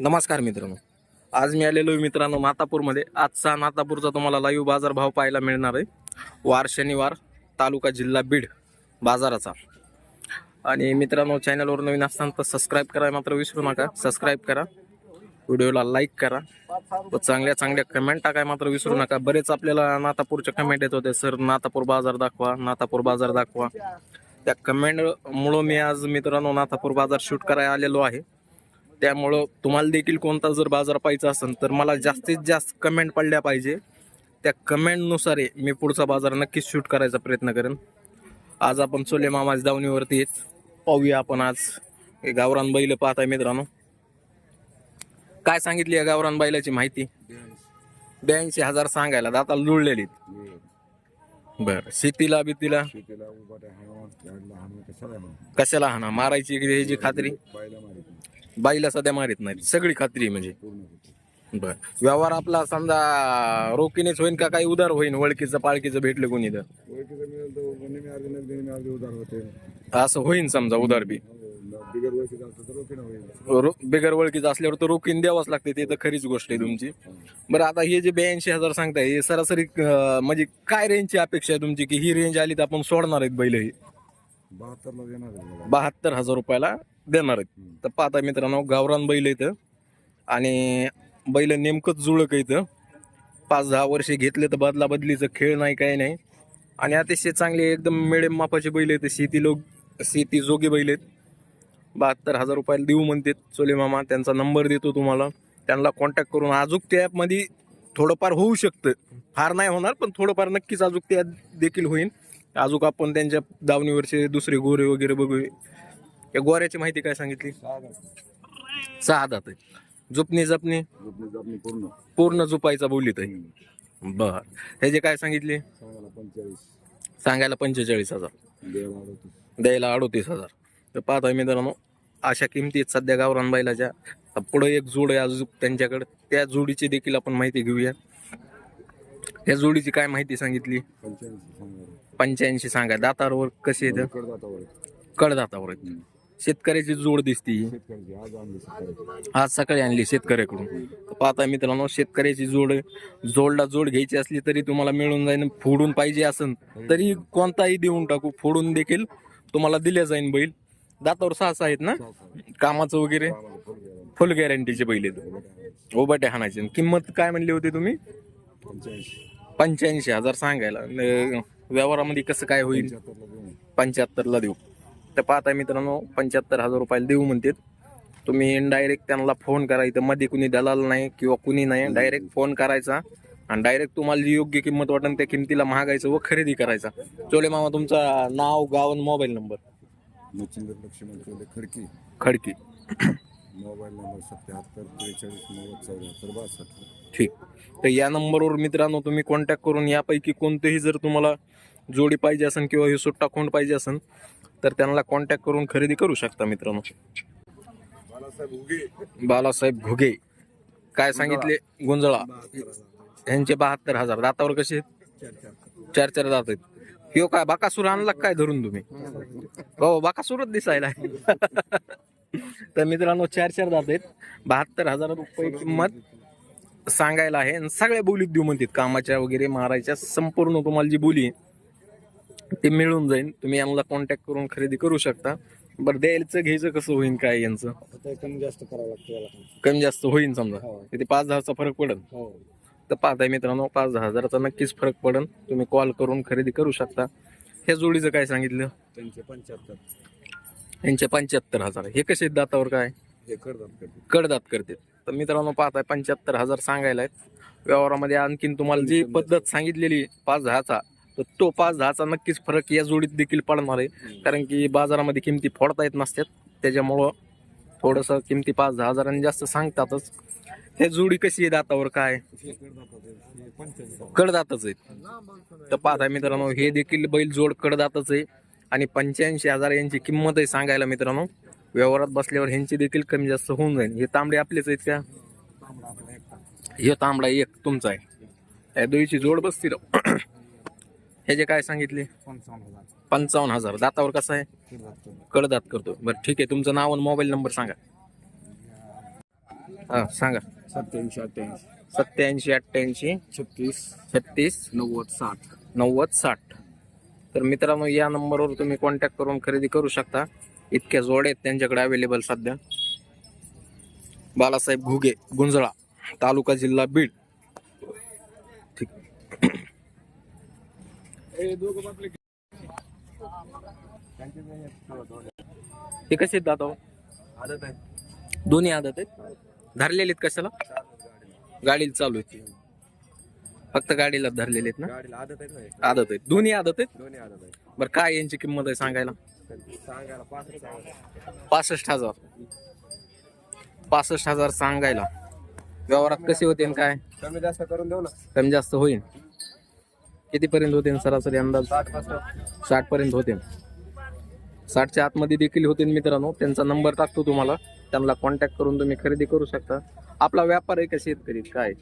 नमस्कार मित्रांनो. आज मी आलेलो आहे मित्रांनो नातापूरमध्ये आजचा नातापूरचा तुम्हाला लाईव्ह बाजार भाव पाहायला मिळणार आहे. वार शनिवार तालुका जिल्हा बीड बाजाराचा. आणि मित्रांनो चॅनलवर नवीन असताना तर सबस्क्राईब करा मात्र विसरू नका. सबस्क्राईब करा. व्हिडिओला लाईक करा. व चांगल्या चांगल्या कमेंट टाकाय मात्र विसरू नका. बरेच आपल्याला नातापूरच्या कमेंट येत होते. सर नातापूर बाजार दाखवा नातापूर बाजार दाखवा. त्या कमेंटमुळं मी आज मित्रांनो नातापूर बाजार शूट करायला आलेलो आहे. त्यामुळं तुम्हाला देखील कोणता जर बाजार पाहायचा असेल तर मला जास्तीत जास्त कमेंट पडल्या पाहिजे. त्या कमेंटनुसार मी पुढचा बाजार नक्कीच शूट करायचा प्रयत्न करेन. आज आपण चोले मामाज दावणीवरती येत पाहूया आपण आज हे गावरान बैल पाहताय मित्रांनो. काय सांगितली या गावरान बैलाची माहिती? ब्याऐंशी हजार सांगायला. दाता लुळलेली. आहेत बर. शेतीला बितीला? शेतीला उभा कशाला हाना मारायची की ह्याची खात्री? बायला मारित नाही. बाईला सध्या मारित नाही सगळी खात्री आहे म्हणजे. पूर्ण होते. बर. व्यवहार आपला समजा रोखीनेच होईन का काही उदार होईन? वळखीचं पाळखीचं भेटलं कोणी तर? ओळखीचं मिळेल उधार होते. असं होईन समजा उदार बी. बिगर ओळखीचं रो- बिगर वळखीचं असल्यावर तर रोखीन द्यावंच लागते ते तर खरीच गोष्ट आहे तुमची. बरं आता हे जे ब्याऐंशी हजार सांगताय हे सरासरी अं, म्हणजे काय रेंजची अपेक्षा आहे तुमची? की ही रेंज आली तर आपण सोडणार आहेत बैल ही? बहात्तरला देणार आहे मला. बहात्तर हजार रुपयाला देणार आहेत. तर पाहता मित्रांनो गावरान बैल इथं आणि बैल नेमकंच जुळक इथं पाच दहा वर्षे घेतले तर बदला बदलीचं खेळ नाही काही नाही. आणि अतिशय चांगले एकदम मिडियम मापाचे बैल आहेत. शेती लोक शेती जोगे बैल आहेत. बहात्तर हजार रुपयाला देऊ म्हणतात चोले मामा. त्यांचा नंबर देतो तुम्हाला. त्यांना कॉन्टॅक्ट करून अजूक त्या ॲपमध्ये थोडंफार होऊ शकतं. फार नाही होणार पण थोडंफार नक्कीच अजूक त्या देखील होईल अजूक आपण त्यांच्या दावणीवरचे दुसरे गोरे वगैरे बघूया या गोऱ्याची माहिती काय सांगितली? सहा दात जपणे जपणे? पूर्ण पूर्ण जुपायचा बोलीत आहे. बर. बर जे काय सांगितले? सांगायला पंचेचाळीस. सांगायला पंचेचाळीस हजार. देवाला अडतीस. द्यायला अडोतीस हजार. तर पाहता मित्रांनो अशा किमतीत सध्या गावरान बैलाच्या. पुढे एक जोड आहे अजून त्यांच्याकडे. त्या जोडीची देखील आपण माहिती घेऊया. या जोडीची काय माहिती सांगितली? पंच्याऐंशी सांगा. दातावर कशी येतं कडदातावर शेतकऱ्याची जोड दिसती आज सकाळी आणली शेतकऱ्याकडून. पाहता मित्रांनो शेतकऱ्याची जोड जोडला जोड घ्यायची असली तरी तुम्हाला मिळून जाईन फोडून पाहिजे असेल तरी कोणताही देऊन टाकू फोडून देखील तुम्हाला दिल्या जाईन बैल. दातावर सहा सहा आहेत ना. कामाचं वगैरे? फुल गॅरंटीचे आहेत. उबाटे हाणायचे. किंमत काय म्हणली होती तुम्ही? पंच्याऐंशी. हजार सांगायला. व्यवहारामध्ये कसं काय होईल? पंच्याहत्तरला देऊ पंच्याहत्तरला देऊ. तर पाहता मित्रांनो पंच्याहत्तर हजार रुपयाला देऊ म्हणतात तुम्ही डायरेक्ट त्यांना फोन करा. इथं मध्ये कुणी दलाल नाही किंवा कुणी नाही. डायरेक्ट फोन करायचा. आणि डायरेक्ट तुम्हाला जी योग्य किंमत वाटेल त्या किमतीला महागायचं व खरेदी करायचा. चोले मामा तुमचा नाव गाव आणि mobile number Machhindra Laxman Chole Khadki. Khadki. Mobile number सत्याहत्तर त्रेचाळीस नव्वद चौऱ्याहत्तर बासष्ट. ठीक. तर या नंबरवर मित्रांनो तुम्ही कॉन्टॅक्ट करून यापैकी कोणतेही जर तुम्हाला जोडी पाहिजे असेल किंवा हे सुट्टा खोंड पाहिजे असेल तर त्यांना कॉन्टॅक्ट करून खरेदी करू शकता मित्रांनो. बालासाहेब उगे बालासाहेब घुगे. काय सांगितले? गुंजळा. यांचे बहात्तर हजार. दातावर कसे आहेत? चार चार दात आहेत. ह्यो काय बाकासूर आणला काय धरून तुम्ही? हो बाकासूरच दिसायला. तर मित्रांनो चार चार दात आहेत. बहात्तर हजार रुपये किंमत सांगायला आहे. आणि सगळ्या बोलीत देऊ म्हणतात कामाच्या वगैरे मारायच्या संपूर्ण तुम्हाला जी बोली आहे, ते मिळून जाईल तुम्ही यांना कॉन्टॅक्ट करून खरेदी करू शकता. बरं द्यायचं घ्यायचं कसं होईल काय यांचं? कमी जास्त करावं लागतं कमी जास्त होईल समजा. हो. तिथे पाच दहाचा फरक पडेल. हो. तर पाहताय मित्रांनो पाच दहा हजाराचा नक्कीच फरक पडेल तुम्ही कॉल करून खरेदी करू शकता. ह्या जोडीचं काय सांगितलं? त्यांचे पंच्याहत्तर. यांचे पंच्याहत्तर हजार. हे कसे आहेत दातावर काय? हे करते कडदात करते तर मित्रांनो पाहताय पंच्याहत्तर हजार सांगायला आहेत. व्यवहारामध्ये आणखीन तुम्हाला जी पद्धत सांगितलेली पाच दहाचा तर तो पाच दहाचा नक्कीच फरक या जोडीत देखील पडणार आहे. कारण की बाजारामध्ये किमती फोडता येत नसतात. त्याच्यामुळं थोडंसं किमती पाच दहा हजारांनी जास्त सांगतातच. हे जोडी कशी आहे दातावर काय? हे हे कडदातच आहेत. तर पाहता मित्रांनो हे देखील बैल जोड कडदातच आहे. आणि पंच्याऐंशी हजार यांची किंमत आहे सांगायला मित्रांनो. व्यवहारात बसल्यावर ह्यांची देखील कमी जास्त होऊन जाईल. हे तांबडे आपलेच आहेत का? हे तांबडा एक तुमचा आहे. त्या दोईची जोड बसती राव ह्याचे काय सांगितले? पंचावन्न हजार. दातावर कसं आहे? कडदात करतो बरं ठीक आहे. तुमचं नाव आणि मोबाईल नंबर सांगा. हा सांगा. सत्याऐंशी अठ्ठ्याऐंशी. सत्याऐंशी अठ्ठ्याऐंशी. छत्तीस. छत्तीस. नव्वद साठ. नव्वद साठ. तर मित्रांनो या नंबरवर तुम्ही कॉन्टॅक्ट करून खरेदी करू शकता. इतक्या जोड्या आहेत त्यांच्याकडे अवेलेबल सध्या. बालासाहेब घुगे गुंजळा तालुका जिल्हा बीड. ठीक. हे कसे आहेत दादा आदत आहे दोन्ही आदत आहेत? धरलेले आहेत कशाला? गाडीला चालू आहेत फक्त गाडीला धरलेले आहेत ना? गाडीला आदत आहे ना आदत आहेत. दोन्ही आदत आहेत? दोन्ही आदत आहे बरं काय यांची किंमत आहे सांगायला? सांगायला पाच सांगायला पासष्ट हजार. पासष्ट हजार सांगायला. व्यवहारात कसे होते आणि काय? कमी जास्त करून देऊ ना. कमी जास्त होईल. कितीपर्यंत होते सरासरी अंदाज? साठ पासष्ट साठ पर्यंत होते. साठच्या आतमध्ये देखील होते मित्रांनो? त्यांचा नंबर टाकतो तुम्हाला. त्यांना कॉन्टॅक्ट करून तुम्ही खरेदी करू शकता. आपला व्यापार आहे का शेतकरी? काय?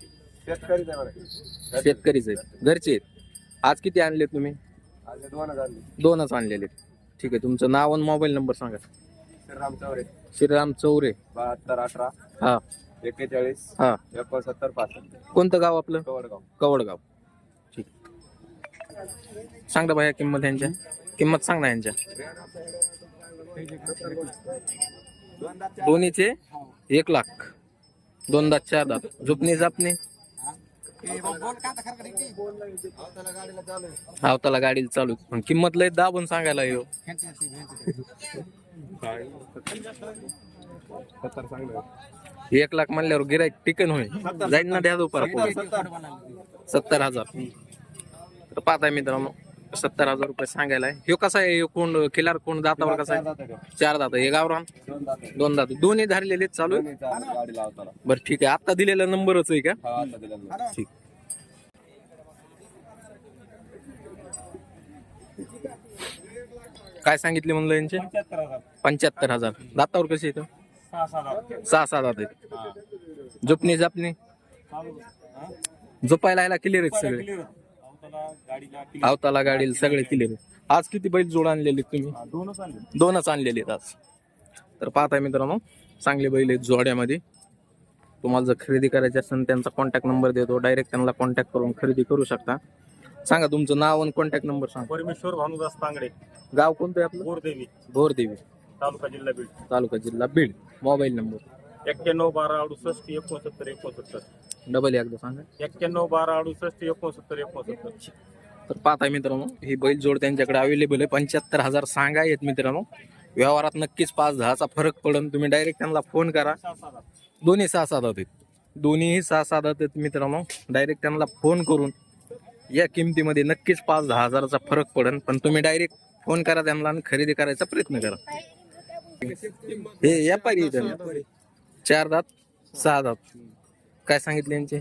शेतकरीच आहे बरं शेतकरीच आहेत घरचे आहेत. आज किती आणले तुम्ही? आज दोन हजार दोनच आणलेले आहेत. ठीक आहे तुमचं नाव आणि मोबाईल नंबर सांगा. श्रीराम चौरे. श्रीराम चौरे. बहात्तर अठरा. हा. एक्केचाळीस. हा. एकोणसत्तर पासष्ट. कोणतं गाव आपलं? कवडगाव. कवडगाव. ठीक. सांग ना भाया किंमत यांच्या. किंमत सांग ना यांच्या. दोन्हीचे एक लाख. दोन दात चार दात. झुपणी जापणी. आवताला गाडीला चालू. पण किंमत लय दाबून सांगायला येऊ एक लाख म्हणल्यावर गिराईक टिकन होईल जाईल ना द्या दुपार सत्तर हजार. तर पाहताय मित्रांनो. सत्तर हजार रुपये सांगायला आहे. ह्यो कसा आहे? ह्यो कोण खिलार कोण दातावर कसा आहे? चार दात हे गावरान? दोन दात दोन दात दोन्ही धरलेले चालू आहे? बरं ठीक आहे. आता दिलेला नंबरच आहे का? ठीक. काय सांगितले म्हणलं यांचे? पंच्याहत्तर हजार. दातावर कसे येतं सहा सहा दात. आहेत. झोपणी जापणी? झोपायला यायला क्लिअर आहेत सगळे. आवताला गाडीला सगळे आहेत आज किती बैल जोड आणलेले तुम्ही? दोनच आणले दोनच आणलेले आहेत आज. तर पाहताय मित्रांनो चांगले बैल आहेत जोड्यामध्ये. तुम्हाला जर खरेदी करायची असेल त्यांचा कॉन्टॅक्ट नंबर देतो. डायरेक्ट त्यांना कॉन्टॅक्ट करून खरेदी करू शकता. सांगा तुमचं नाव आणि कॉन्टॅक्ट नंबर सांगा. परमेश्वर भानुदास तांगडे. गाव कोणतं आहे आपलं? बोरदेवी. भोरदेवी तालुका जिल्हा बीड. तालुका जिल्हा बीड. मोबाईल नंबर एक्क्याण्णव बारा अडुसष्ट एकोणसत्तर एकोणसत्तर. डबल एकदा सांगा. एक्क्याण्णव बारा अडुसष्ट एकोणसत्तर एकोणसत्तर. तर पाहताय मित्रांनो ही बैल जोड त्यांच्याकडे अवेलेबल आहे. पंच्याहत्तर हजार सांगा आहेत मित्रांनो. व्यवहारात नक्कीच पाच दहाचा फरक पडून. तुम्ही डायरेक्ट त्यांना फोन करा. दोन्ही सहा सात आहेत. दोन्हीही सहा सात आहेत मित्रांनो. डायरेक्ट त्यांना फोन करून या किमतीमध्ये नक्कीच पाच दहा हजाराचा फरक पडेल पण तुम्ही डायरेक्ट फोन करा त्यांना आणि खरेदी करायचा प्रयत्न करा. हे व्यापारी? चार दात सहा दात. काय सांगितले यांचे?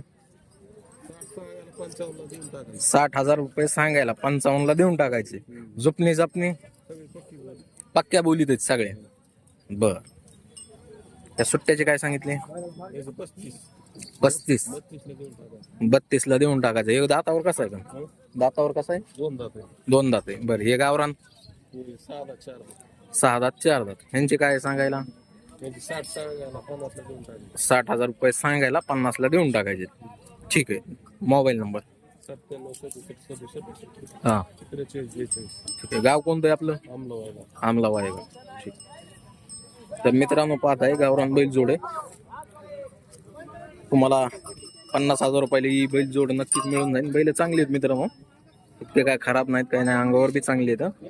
साठ हजार रुपये सांगायला पंचावन्नला देऊन टाकायचे. झुपणी जपणी पक्क्या बोलीत आहेत सगळे. बर. त्या सुट्ट्याचे काय सांगितले? पस्तीस. बत्तीस ला देऊन टाकायचं. हे दातावर कसं आहे? पण दातावर कसं आहे? दोन दात दोन दात आहे. बरं हे गावरान? सहा दात चार सहा दात चार दात. ह्यांचे काय सांगायला? साठ सांगायला पन्नासला देऊन टाकले. साठ हजार रुपये सांगायला पन्नासला देऊन टाकायचे. ठीक आहे. Mobile number. सत्त्याण्णव सदुसष्ट सदुसष्ट. हा. त्रेचाळीस बेचाळीस. ठीक आहे. गाव कोणतं आहे आपलं? आमला व्हायला आमला वायगाव ठीक. तर मित्रांनो पाहत आहे गावरान बैल जोडे तुम्हाला पन्नास हजार रुपयाला ही बैल जोड नक्कीच मिळून जाईल. बैल चांगली आहेत मित्रांनो. इतके काय खराब नाहीत काही नाही. अंगावर बी चांगली आहेत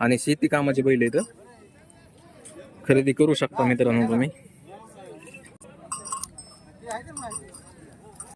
आणि शेती कामाची बैल आहेत खरेदी करू शकता मित्रांनो तुम्ही.